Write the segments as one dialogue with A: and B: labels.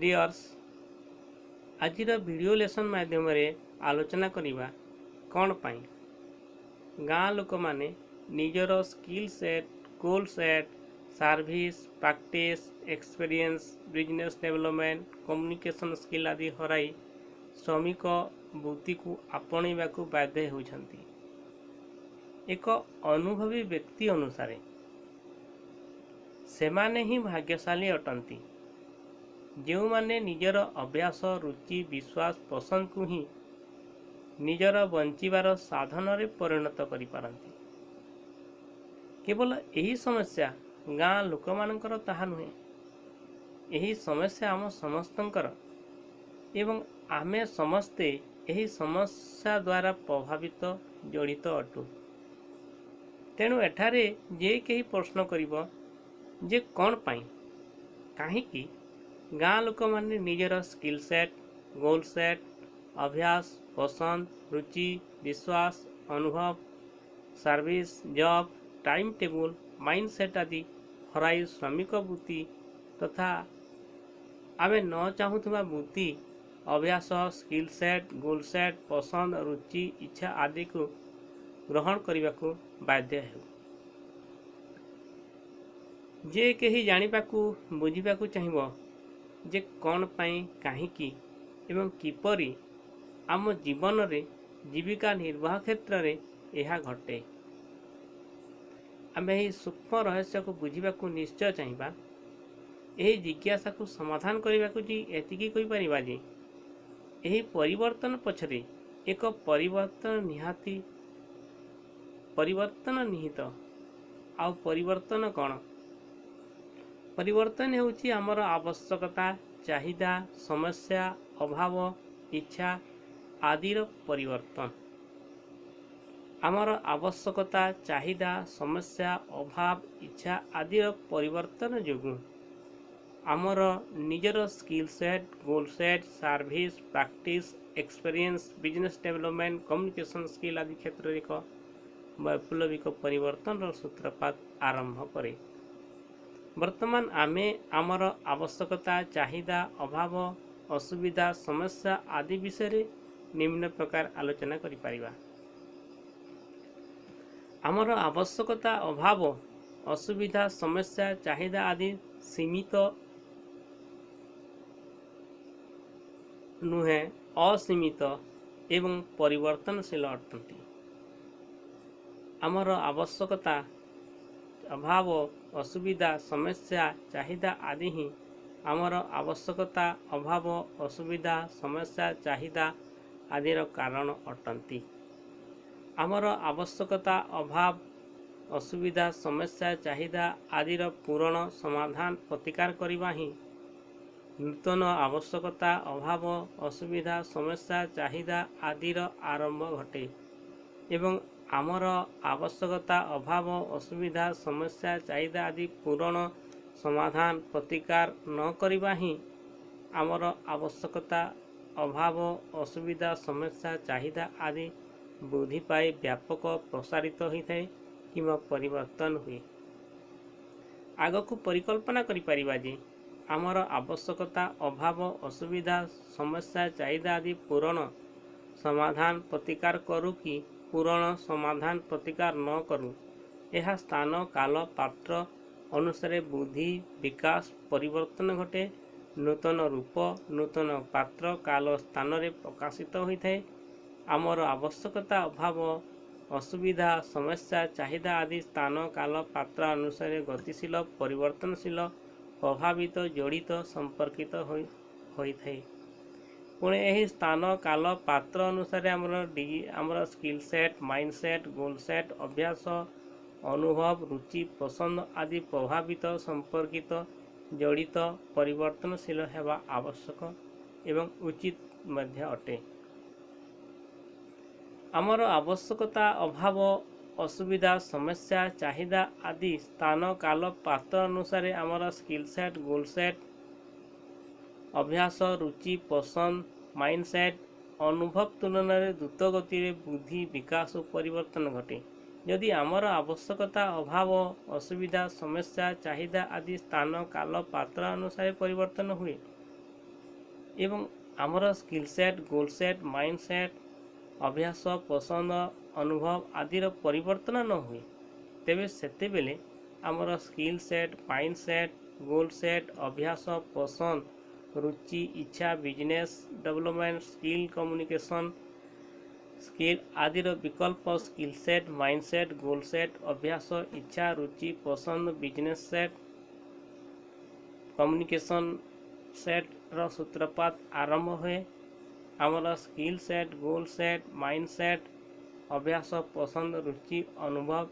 A: ଡିୟର୍ସ ଆଜିର video lesson ମାଧ୍ୟମରେ ଆଲୋଚନା କରିବା କ'ଣ ପାଇଁ? ଗାଁ ଲୋକମାନେ ନିଜର skill set goal set service practice experience business development communication skill ଆଦି ହରାଇ ଶ୍ରମିକ ବୃତ୍ତିକୁ ଆପଣେଇବାକୁ ବାଧ୍ୟ ହେଉଛନ୍ତି। ଏକ ଅନୁଭବୀ ବ୍ୟକ୍ତି ଅନୁସାରେ ସେମାନେ ହିଁ ଭାଗ୍ୟଶାଳୀ ଅଟନ୍ତି। ଯେଉଁମାନେ ନିଜର ଅଭ୍ୟାସ ରୁଚି ବିଶ୍ୱାସ ପସନ୍ଦକୁ ହିଁ ନିଜର ବଞ୍ଚିବାର ସାଧନରେ ପରିଣତ କରିପାରନ୍ତି। କେବଳ ଏହି ସମସ୍ୟା ଗାଁ ଲୋକମାନଙ୍କର ତାହା ନୁହେଁ। ଏହି ସମସ୍ୟା ଆମ ସମସ୍ତଙ୍କର ଏବଂ ଆମେ ସମସ୍ତେ ଏହି ସମସ୍ୟା ଦ୍ୱାରା ପ୍ରଭାବିତ ଜଡ଼ିତ ଅଟୁ ତେଣୁ ଏଠାରେ ଯେ କେହି ପ୍ରଶ୍ନ କରିବ ଯେ କ'ଣ ପାଇଁ କାହିଁକି ଗାଁ ଲୋକମାନେ ନିଜର ସ୍କିଲ୍ ସେଟ୍ ଗୋଲ୍ ସେଟ୍ ଅଭ୍ୟାସ ପସନ୍ଦ ରୁଚି ବିଶ୍ୱାସ ଅନୁଭବ service job time table mind set ଆଦି ହରାଇ ଶ୍ରମିକ ବୃତ୍ତି ତଥା ଆମେ ନ ଚାହୁଁଥିବା ବୃତ୍ତି ଅଭ୍ୟାସ ସ୍କିଲ୍ ସେଟ୍ ଗୋଲ୍ ସେଟ୍ ପସନ୍ଦ ରୁଚି ଇଚ୍ଛା ଆଦିକୁ ଗ୍ରହଣ କରିବାକୁ ବାଧ୍ୟ ହେଉ ଯେ କେହି ଜାଣିବାକୁ ବୁଝିବାକୁ ଚାହିଁବ ଯେ କ'ଣ ପାଇଁ କାହିଁକି ଏବଂ କିପରି ଆମ ଜୀବନରେ ଜୀବିକା ନିର୍ବାହ କ୍ଷେତ୍ରରେ ଏହା ଘଟେ। ଆମେ ଏହି ସୂକ୍ଷ୍ମ ରହସ୍ୟକୁ ବୁଝିବାକୁ ନିଶ୍ଚୟ ଚାହିଁବା। ଏହି ଜିଜ୍ଞାସାକୁ ସମାଧାନ କରିବାକୁ ଯେ ଏତିକି କହିପାରିବା ଯେ ଏହି ପରିବର୍ତ୍ତନ ପଛରେ ଏକ ପରିବର୍ତ୍ତନ ନିହାତି ପରିବର୍ତ୍ତନ ନିହିତ ଆଉ ପରିବର୍ତ୍ତନ କ'ଣ? ପରିବର୍ତ୍ତନ ହେଉଛି ଆମର ଆବଶ୍ୟକତା ଚାହିଦା ସମସ୍ୟା ଅଭାବ ଇଚ୍ଛା ଆଦିର ପରିବର୍ତ୍ତନ। ଆମର ଆବଶ୍ୟକତା ଚାହିଦା ସମସ୍ୟା ଅଭାବ ଇଚ୍ଛା ଆଦିର ପରିବର୍ତ୍ତନ ଯୋଗୁଁ ଆମର ନିଜର skill set goal set service practice experience business development communication skill ଆଦି କ୍ଷେତ୍ରରେ ଏକ ବୈପ୍ଳବିକ ପରିବର୍ତ୍ତନର ସୂତ୍ରପାତ ଆରମ୍ଭ କରେ। ବର୍ତ୍ତମାନ ଆମେ ଆମର ଆବଶ୍ୟକତା ଚାହିଦା ଅଭାବ ଅସୁବିଧା ସମସ୍ୟା ଆଦି ବିଷୟରେ ନିମ୍ନ ପ୍ରକାର ଆଲୋଚନା କରିପାରିବା ଆମର ଆବଶ୍ୟକତା ଅଭାବ ଅସୁବିଧା ସମସ୍ୟା ଚାହିଦା ଆଦି ସୀମିତ ନୁହେଁ ଅସୀମିତ ଏବଂ ପରିବର୍ତ୍ତନଶୀଳ ଅଟନ୍ତି ଆମର ଆବଶ୍ୟକତା ଅଭାବ ଅସୁବିଧା ସମସ୍ୟା ଚାହିଦା ଆଦି ହିଁ ଆମର ଆବଶ୍ୟକତା ଅଭାବ ଅସୁବିଧା ସମସ୍ୟା ଚାହିଦା ଆଦିର କାରଣ ଅଟନ୍ତି। ଆମର ଆବଶ୍ୟକତା ଅଭାବ ଅସୁବିଧା ସମସ୍ୟା ଚାହିଦା ଆଦିର ପୂରଣ ସମାଧାନ ପ୍ରତିକାର କରିବା ହିଁ ନୂତନ ଆବଶ୍ୟକତା ଅଭାବ ଅସୁବିଧା ସମସ୍ୟା ଚାହିଦା ଆଦିର ଆରମ୍ଭ ଘଟେ। ଏବଂ ଆମର ଆବଶ୍ୟକତା ଅଭାବ ଅସୁବିଧା ସମସ୍ୟା ଚାହିଦା ଆଦି ପୂରଣ ସମାଧାନ ପ୍ରତିକାର ନ କରିବା ହିଁ ଆମର ଆବଶ୍ୟକତା ଅଭାବ ଅସୁବିଧା ସମସ୍ୟା ଚାହିଦା ଆଦି ବୃଦ୍ଧି ପାଇ ବ୍ୟାପକ ପ୍ରସାରିତ ହୋଇଥାଏ କିମ୍ବା ପରିବର୍ତ୍ତନ ହୁଏ। ଆଗକୁ ପରିକଳ୍ପନା କରିପାରିବା ଯେ ଆମର ଆବଶ୍ୟକତା ଅଭାବ ଅସୁବିଧା ସମସ୍ୟା ଚାହିଦା ଆଦି ପୂରଣ ସମାଧାନ ପ୍ରତିକାର କରୁ କି ପୂରଣ ସମାଧାନ ପ୍ରତିକାର ନ କରୁ ଏହା ସ୍ଥାନ କାଳ ପାତ୍ର ଅନୁସାରେ ବୃଦ୍ଧି ବିକାଶ ପରିବର୍ତ୍ତନ ଘଟେ। ନୂତନ ରୂପ ନୂତନ ପାତ୍ର କାଳ ସ୍ଥାନରେ ପ୍ରକାଶିତ ହୋଇଥାଏ। ଆମର ଆବଶ୍ୟକତା ଅଭାବ ଅସୁବିଧା ସମସ୍ୟା ଚାହିଦା ଆଦି ସ୍ଥାନ କାଳ ପାତ୍ର ଅନୁସାରେ ଗତିଶୀଳ ପରିବର୍ତ୍ତନଶୀଳ ପ୍ରଭାବିତ ଜଡ଼ିତ ସମ୍ପର୍କିତ ହୋଇ ହୋଇଥାଏ। ପୁଣି ଏହି ସ୍ଥାନ କାଳ ପାତ୍ର ଅନୁସାରେ ଆମର ଡି ଆମର skill set mind set goal set ଅଭ୍ୟାସ ଅନୁଭବ ରୁଚି ପସନ୍ଦ ଆଦି ପ୍ରଭାବିତ ସମ୍ପର୍କିତ ଜଡ଼ିତ ପରିବର୍ତ୍ତନଶୀଳ ହେବା ଆବଶ୍ୟକ ଏବଂ ଉଚିତ ମଧ୍ୟ ଅଟେ। ଆମର ଆବଶ୍ୟକତା ଅଭାବ ଅସୁବିଧା ସମସ୍ୟା ଚାହିଦା ଆଦି ସ୍ଥାନ କାଳ ପାତ୍ର ଅନୁସାରେ ଆମର ସ୍କିଲ୍ ସେଟ୍ ଗୋଲ୍ ସେଟ୍ ଅଭ୍ୟାସ ରୁଚି ପସନ୍ଦ ମାଇଣ୍ଡ ସେଟ୍ ଅନୁଭବ ତୁଳନାରେ ଦ୍ରୁତ ଗତିରେ ବୃଦ୍ଧି ବିକାଶ ଓ ପରିବର୍ତ୍ତନ ଘଟେ। ଯଦି ଆମର ଆବଶ୍ୟକତା ଅଭାବ ଅସୁବିଧା ସମସ୍ୟା ଚାହିଦା ଆଦି ସ୍ଥାନ କାଳ ପାତ୍ର ଅନୁସାରେ ପରିବର୍ତ୍ତନ ହୁଏ ଏବଂ ଆମର skill set goal set mind set ଅଭ୍ୟାସ ପସନ୍ଦ ଅନୁଭବ ଆଦିର ପରିବର୍ତ୍ତନ ନ ହୁଏ ତେବେ ସେତେବେଳେ ଆମର skill set mind set goal set ଅଭ୍ୟାସ ପସନ୍ଦ ରୁଚି ଇଚ୍ଛା business development skill communication skill ଆଦିର ବିକଳ୍ପ skill set mind set goal set ଅଭ୍ୟାସ ଇଚ୍ଛା ରୁଚି ପସନ୍ଦ ବିଜନେସ୍ ସେଟ୍ କମ୍ୟୁନିକେସନ୍ ସେଟ୍ର ସୂତ୍ରପାତ ଆରମ୍ଭ ହୁଏ ଆମର skill set goal set mind set ଅଭ୍ୟାସ ପସନ୍ଦ ରୁଚି ଅନୁଭବ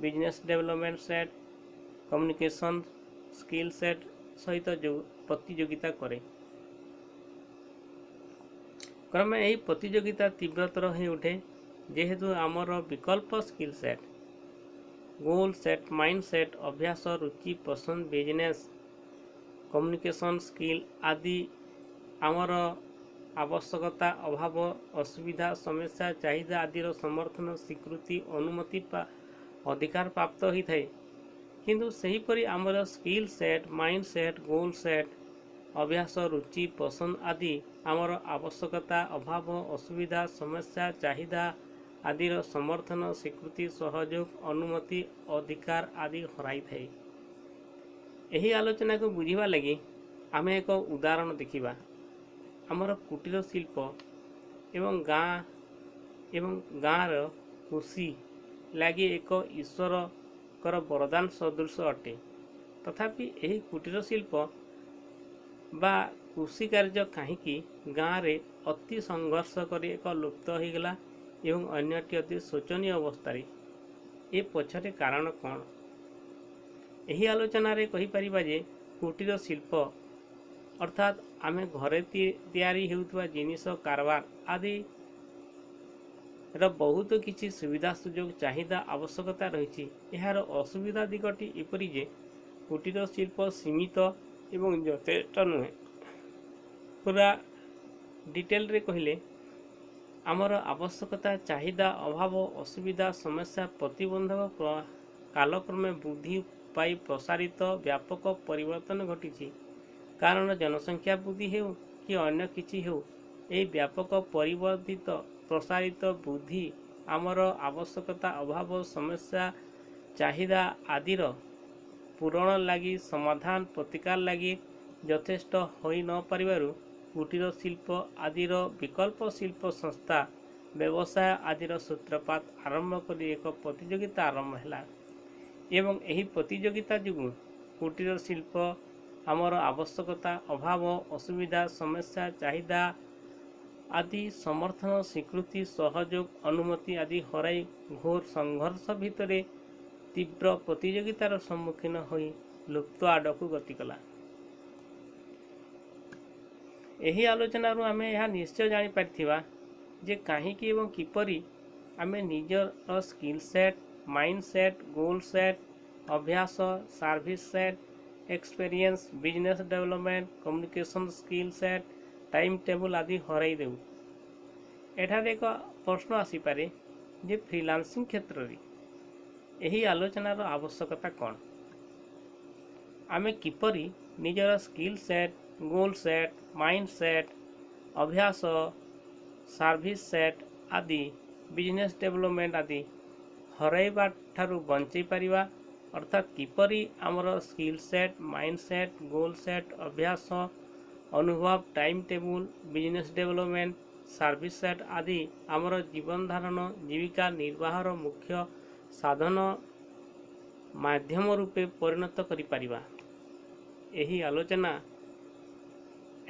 A: business development set communication skill set ସହିତ ଯୋଗ ପ୍ରତିଯୋଗିତା କରେ। କ୍ରମେ ଏହି ପ୍ରତିଯୋଗିତା ତୀବ୍ରତର ହୋଇ ଉଠେ ଯେହେତୁ ଆମର ବିକଳ୍ପ skill set goal set mind set ଅଭ୍ୟାସ ରୁଚି ପସନ୍ଦ ବିଜନେସ୍ କମ୍ୟୁନିକେସନ୍ ସ୍କିଲ୍ ଆଦି ଆମର ଆବଶ୍ୟକତା ଅଭାବ ଅସୁବିଧା ସମସ୍ୟା ଚାହିଦା ଆଦିର ସମର୍ଥନ ସ୍ୱୀକୃତି ଅନୁମତି ଅଧିକାର ପ୍ରାପ୍ତ ହୋଇଥାଏ। କିନ୍ତୁ ସେହିପରି ଆମର skill set mind set goal set ଅଭ୍ୟାସ ରୁଚି ପସନ୍ଦ ଆଦି ଆମର ଆବଶ୍ୟକତା ଅଭାବ ଅସୁବିଧା ସମସ୍ୟା ଚାହିଦା ଆଦିର ସମର୍ଥନ ସ୍ୱୀକୃତି ସହଯୋଗ ଅନୁମତି ଅଧିକାର ଆଦି ହରାଇଥାଏ। ଏହି ଆଲୋଚନାକୁ ବୁଝିବା ଲାଗି ଆମେ ଏକ ଉଦାହରଣ ଦେଖିବା। ଆମର କୁଟୀର ଶିଳ୍ପ ଏବଂ ଗାଁ ଏବଂ ଗାଁର କୃଷି ଲାଗି ଏକ ଈଶ୍ୱରଙ୍କର ବରଦାନ ସଦୃଶ ଅଟେ। ତଥାପି ଏହି କୁଟୀର ଶିଳ୍ପ ବା କୃଷି କାର୍ଯ୍ୟ କାହିଁକି ଗାଁରେ ଅତି ସଂଘର୍ଷ କରି ଏକ ଲୁପ୍ତ ହୋଇଗଲା ଏବଂ ଅନ୍ୟଟି ଅତି ଶୋଚନୀୟ ଅବସ୍ଥାରେ? ଏ ପଛରେ କାରଣ କ'ଣ? ଏହି ଆଲୋଚନାରେ କହିପାରିବା ଯେ କୁଟୀର ଶିଳ୍ପ ଅର୍ଥାତ୍ ଆମେ ଘରେ ତିଆରି ହେଉଥିବା ଜିନିଷ କାରବାର ଆଦିର ବହୁତ କିଛି ସୁବିଧା ସୁଯୋଗ ଚାହିଦା ଆବଶ୍ୟକତା ରହିଛି। ଏହାର ଅସୁବିଧା ଦିଗଟି ଏପରି ଯେ କୁଟୀର ଶିଳ୍ପ ସୀମିତ ଏବଂ ଯଥେଷ୍ଟ ନୁହେଁ। ପୁରା ଡିଟେଲରେ କହିଲେ ଆମର ଆବଶ୍ୟକତା ଚାହିଦା ଅଭାବ ଅସୁବିଧା ସମସ୍ୟା ପ୍ରତିବନ୍ଧକ କାଲକ୍ରମେ ବୃଦ୍ଧି ପାଇ ପ୍ରସାରିତ ବ୍ୟାପକ ପରିବର୍ତ୍ତନ ଘଟିଛି। କାରଣ ଜନସଂଖ୍ୟା ବୃଦ୍ଧି ହେଉ କି ଅନ୍ୟ କିଛି ହେଉ ଏହି ବ୍ୟାପକ ପରିବର୍ଦ୍ଧିତ ପ୍ରସାରିତ ବୃଦ୍ଧି ଆମର ଆବଶ୍ୟକତା ଅଭାବ ସମସ୍ୟା ଚାହିଦା ଆଦିର ପୂରଣ ଲାଗି ସମାଧାନ ପ୍ରତିକାର ଲାଗି ଯଥେଷ୍ଟ ହୋଇ ନ ପାରିବାରୁ କୁଟୀର ଶିଳ୍ପ ଆଦିର ବିକଳ୍ପ ଶିଳ୍ପ ସଂସ୍ଥା ବ୍ୟବସାୟ ଆଦିର ସୂତ୍ରପାତ ଆରମ୍ଭ କରି ଏକ ପ୍ରତିଯୋଗିତା ଆରମ୍ଭ ହେଲା। ଏବଂ ଏହି ପ୍ରତିଯୋଗିତା ଯୋଗୁଁ କୁଟୀର ଶିଳ୍ପ ଆମର ଆବଶ୍ୟକତା ଅଭାବ ଅସୁବିଧା ସମସ୍ୟା ଚାହିଦା ଆଦି ସମର୍ଥନ ସ୍ୱୀକୃତି ସହଯୋଗ ଅନୁମତି ଆଦି ହରାଇ ଘୋର ସଂଘର୍ଷ ଭିତରେ ତୀବ୍ର ପ୍ରତିଯୋଗିତାର ସମ୍ମୁଖୀନ ହୋଇ ଲୁପ୍ତ ଆଡ଼କୁ ଗତି କଲା ଏହି ଆଲୋଚନାରୁ ଆମେ ଏହା ନିଶ୍ଚୟ ଜାଣିପାରିଥିବା ଯେ କାହିଁକି ଏବଂ କିପରି ଆମେ ନିଜର skill set mind set goal set ଅଭ୍ୟାସ service set experience business development communication skill set time table ଆଦି ହରାଇ ଦେଉ ଏଠାରେ ଏକ ପ୍ରଶ୍ନ ଆସିପାରେ ଯେ ଫ୍ରିଲାନ୍ସିଂ କ୍ଷେତ୍ରରେ ଏହି ଆଲୋଚନାର ଆବଶ୍ୟକତା କ'ଣ? ଆମେ କିପରି ନିଜର skill set goal set mind set ଅଭ୍ୟାସ ସାର୍ଭିସ୍ ସେଟ୍ ଆଦି ବିଜନେସ୍ ଡେଭଲପମେଣ୍ଟ ଆଦି ହରାଇବା ଠାରୁ ବଞ୍ଚାଇ ପାରିବା? ଅର୍ଥାତ୍ କିପରି ଆମର skill set mind set goal set ଅଭ୍ୟାସ ଅନୁଭବ time table business development service set ଆଦି ଆମର ଜୀବନ ଧାରଣ ଜୀବିକା ନିର୍ବାହର ମୁଖ୍ୟ ସାଧନ ମାଧ୍ୟମ ରୂପେ ପରିଣତ କରିପାରିବା। ଏହି ଆଲୋଚନା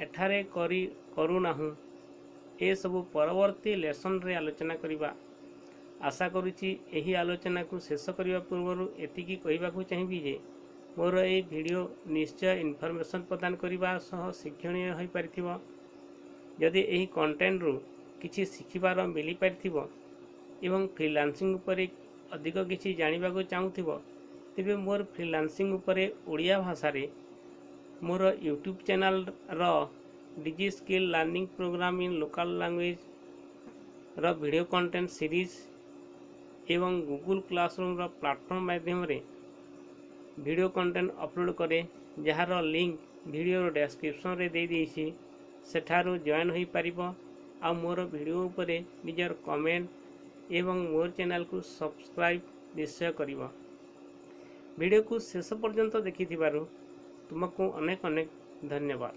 A: ଏଠାରେ କରି କରୁନାହୁଁ। ଏସବୁ ପରବର୍ତ୍ତୀ ଲେସନ୍ରେ ଆଲୋଚନା କରିବା। ଆଶା କରୁଛି ଏହି ଆଲୋଚନାକୁ ଶେଷ କରିବା ପୂର୍ବରୁ ଏତିକି କହିବାକୁ ଚାହିଁବି ଯେ ମୋର ଏହି ଭିଡ଼ିଓ ନିଶ୍ଚୟ ଇନଫର୍ମେସନ୍ ପ୍ରଦାନ କରିବା ସହ ଶିକ୍ଷଣୀୟ ହୋଇପାରିଥିବ। ଯଦି ଏହି କଣ୍ଟେଣ୍ଟରୁ କିଛି ଶିଖିବାର ମିଳିପାରିଥିବ ଏବଂ ଫ୍ରିଲାନ୍ସିଂ ଉପରେ ଅଧିକ କିଛି ଜାଣିବାକୁ ଚାହୁଁଥିବ ତେବେ ମୋର ଫ୍ରିଲାନ୍ସିଂ ଉପରେ ଓଡ଼ିଆ ଭାଷାରେ ମୋର ୟୁଟ୍ୟୁବ୍ ଚ୍ୟାନେଲ୍ର digi skill learning program in local ଲାଙ୍ଗୁଏଜ୍ର video content series ଏବଂ ଗୁଗୁଲ୍ କ୍ଲାସରୁମ୍ର ପ୍ଲାଟଫର୍ମ ମାଧ୍ୟମରେ ଭିଡ଼ିଓ କଣ୍ଟେଣ୍ଟ ଅପଲୋଡ଼ କରେ ଯାହାର ଲିଙ୍କ୍ ଭିଡ଼ିଓର ଡେସ୍କ୍ରିପସନ୍ରେ ଦେଇଦେଇଛି ସେଠାରୁ ଜଏନ୍ ହୋଇପାରିବ। ଆଉ ମୋର ଭିଡ଼ିଓ ଉପରେ ନିଜର କମେଣ୍ଟ ଏବଂ ମୋର ଚ୍ୟାନେଲକୁ ସବସ୍କ୍ରାଇବ୍ ନିଶ୍ଚୟ କରିବ ଭିଡ଼ିଓକୁ ଶେଷ ପର୍ଯ୍ୟନ୍ତ ଦେଖିଥିବାରୁ ତୁମକୁ ଅନେକ ଅନେକ ଧନ୍ୟବାଦ